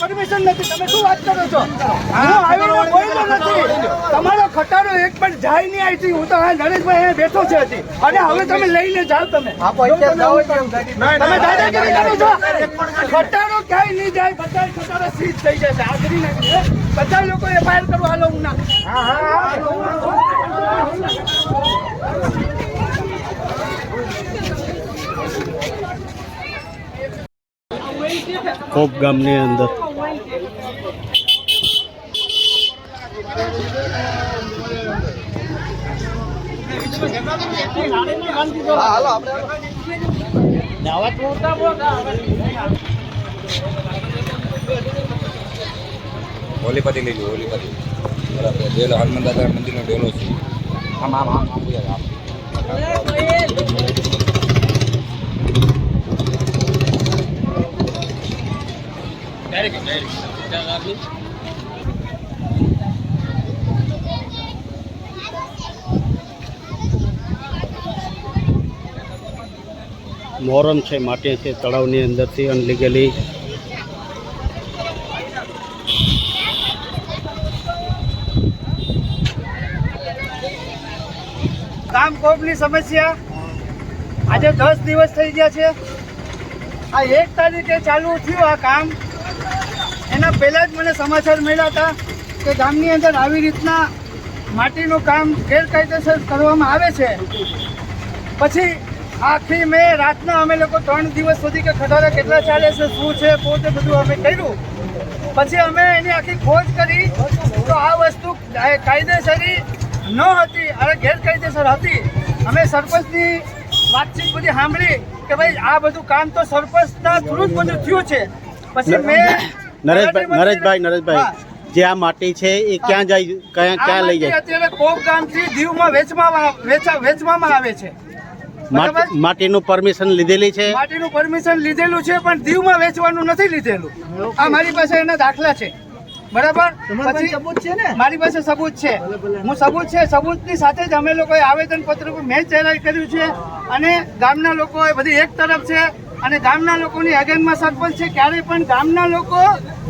Permission નથી. તમે શું વાત કરો છો? હું આવીને બોલ્યો નથી. તમારો ખટારો એક પણ જાય નહીં આવી હું તો આ નરેશભાઈ અહીંયા બેઠો છે હજી. અને હવે તમે લઈને જાઓ તમે. તમે દાદાગીરી કરો છો? ખટારો ક્યાંય નહીં જાય બધા ખટારો સીધ થઈ જશે હાજરી નાખી બધા લોકો એફઆઈઆર કરવા હાલો હું ના કોપ ગામની અંદર. હોલીપતિ લઈ લો હોલીપતિ બરાબર ડેલો હનુમાન દાદા મંદિરનો ડેલો છે આમ આમ આમ આમ યાર આમ મોરમ છે, માટી છે, તળાવની અંદરથી અનલીગલી કામ કોપની સમસ્યા? આજે દસ દિવસ થઈ ગયા છે. આ એક તારીખે ચાલુ થયું આ કામ. એના પહેલાં જ મને સમાચાર મળ્યા હતા કે ગામની અંદર આવી રીતના માટીનું કામ ગેરકાયદેસર કરવામાં આવે છે. પછી આખી મેં રાતના અમે લોકો ત્રણ દિવસ સુધી કે ખટારા કેટલા ચાલે છે શું છે પોતે બધું અમે કર્યું. પછી અમે એની આખી ખોજ કરી તો આ વસ્તુ કાયદેસરી ન હતી અને ગેરકાયદેસર હતી. અમે સરપંચની વાતચીત બધી સાંભળી કે ભાઈ આ બધું કામ તો સરપંચના થ્રુ જ બધું થયું છે. પછી મેં નરેશભાઈ નરેશભાઈ નરેશભાઈ જે આ માટી છે એ ક્યાં જાય ક્યાં ક્યાં લઈ જાય? અત્યારે કોક ગામથી દીવમાં વેચવામાં વેચા વેચવામાં આવે છે. માટી- માટીનું પરમિશન લીધેલી છે? માટીનું પરમિશન લીધેલું છે પણ દીવમાં વેચવાનું નથી લીધેલું. આ મારી પાસે એના દાખલા છે. બરાબર? પછી સબૂત છે ને? મારી પાસે સબૂત છે. હું સબૂત છે સબૂતની સાથે જ અમે લોકોએ આવેદન પત્ર મેં જ કર્યું છે. અને ગામના લોકો બધી એક તરફ છે અને ગામના લોકોની અગેનમાં સરપંચ છે ક્યારે પણ ગામના લોકો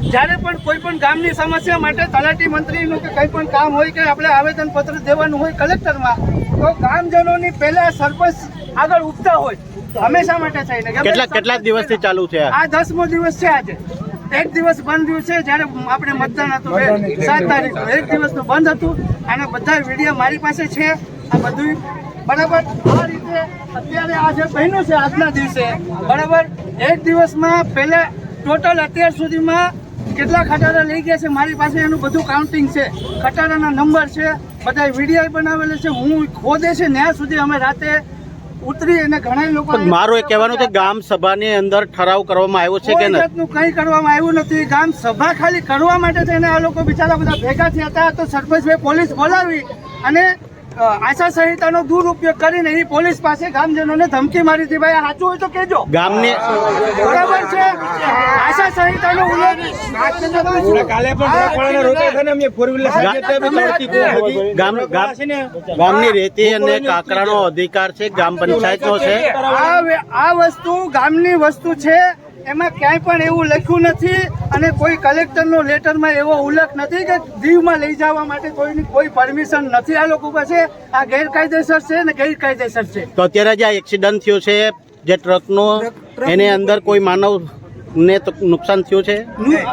જ્યારે પણ કોઈ પણ ગામની સમસ્યા માટે તલાટી મંત્રીનું કે કંઈ પણ કામ હોય કે આપણે આવેદન પત્ર દેવાનું હોય કલેક્ટરમાં તો ગામજનોની પહેલા સરપંચ આગળ ઉગતા હોય હંમેશા માટે થઈને. કેટલા કેટલા દિવસથી ચાલુ છે આ? દસમો દિવસ છે આજે. એક દિવસ બંધ રહ્યું છે જ્યારે આપણે મતદાન હતું સાત તારીખ. એક દિવસનું બંધ હતું અને બધા વીડિયો મારી પાસે છે. આ બધું બરાબર? આ રીતે અત્યારે આ જે બહેનો છે આજના દિવસે બરાબર? એક દિવસમાં પહેલા ટોટલ અત્યાર સુધીમાં કેટલા ખટારા લઈ ગયા છે? મારી પાસે એનું બધું કાઉન્ટિંગ છે. ખટારાના નંબર છે બધા વિડીઆઈ બનાવેલા છે. હું ખોદે છે ત્યાં સુધી અમે રાતે ઉતરી અને ઘણા લોકો મારો એ કહેવાનું છે ગામ સભાની અંદર ઠરાવ કરવામાં આવ્યો છે કે નહીં કંઈ કરવામાં આવ્યું નથી. ગામ સભા ખાલી કરવા માટે થઈને આ લોકો બિચારા બધા ભેગા થયા હતા. તો સરપંચભાઈ પોલીસ બોલાવી અને આચાર સંહિતાનો દુરુપયોગ કરીને એ પોલીસ પાસે ગામજનોને ધમકી મારી હતી. ભાઈ સાચું હોય તો કેજો ગામને બરાબર છે? આશા સંહિતાનો ઉલ્લંઘન કાલે પણ રોકાયા હતા અમે ફોર વ્હીલર ગામની રેતી અને કાકરાનો અધિકાર છે ગ્રામ પંચાયતનો છે. આ આ વસ્તુ ગામની વસ્તુ છે. એમાં ક્યાંય પણ એવું લખ્યું નથી અને કોઈ કલેક્ટરનો લેટરમાં એવો ઉલ્લેખ નથી કે દીવમાં લઈ જવા માટે કોઈની કોઈ પરમિશન નથી. આ લોકો પાસે આ ગેરકાયદેસર છે ને ગેરકાયદેસર છે. તો અત્યારે જે આ એક્સિડન્ટ થયો છે જે ટ્રકનો એની અંદર કોઈ માનવ ને તો નુકસાન થયું છે?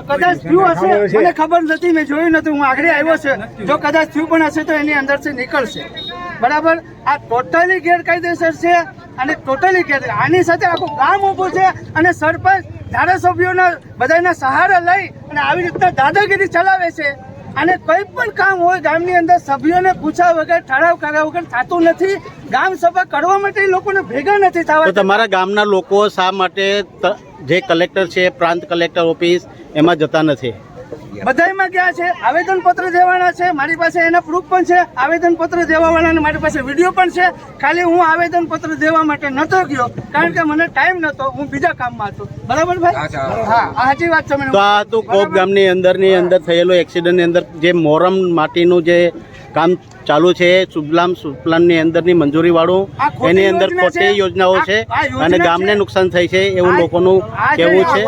કદાચ થયું હશે. મને ખબર નથી મેં જોયું નથી. હું આગળ આવ્યો છે. જો કદાચ થયું પણ હશે તો એની અંદરથી નીકળશે. બરાબર? આ ટોટલી ગેરકાયદેસર છે અને ટોટલી ગેર આની સાથે આખું ગામ ઊભું છે અને સરપંચ ધારાસભ્યોના બધાના સહારા લઈ અને આવી રીતના દાદાગીરી ચલાવે છે. અને કોઈ પણ કામ હોય ગામની અંદર સભ્યોને પૂછ્યા વગર ઠરાવ કર્યા વગર થતું નથી. ગામ સભા કરવા માટે એ લોકોને ભેગા નથી થવા તમારા ગામના લોકો શા માટે જે કલેક્ટર છે પ્રાંત કલેક્ટર ઓફિસ એમાં જતા નથી? બધાયમાં ગયા છે આવેદન પત્ર દેવાના છે મારી પાસે એના પ્રૂફ પણ છે આવેદન પત્ર દેવાવાળાને મારી પાસે વીડિયો પણ છે. ખાલી હું આવેદન પત્ર દેવા માટે નતો ગયો કારણ કે મને ટાઈમ નતો હું બીજા કામમાં હતો. બરાબર ભાઈ? હા સાચી વાત છે મને. તો આ તો કોપ ગામની અંદરની અંદર થયેલો એક્સિડન્ટની અંદર જે મોરમ માટીનું જે કામ ચાલુ છે સુજલામ સુફલામની અંદરની મંજૂરી વાળું આ ખોટી એની અંદર ખોટી છે. યોજનાઓ છે અને છે. ગામને નુકસાન થાય છે એવું લોકોનું કહેવું છે.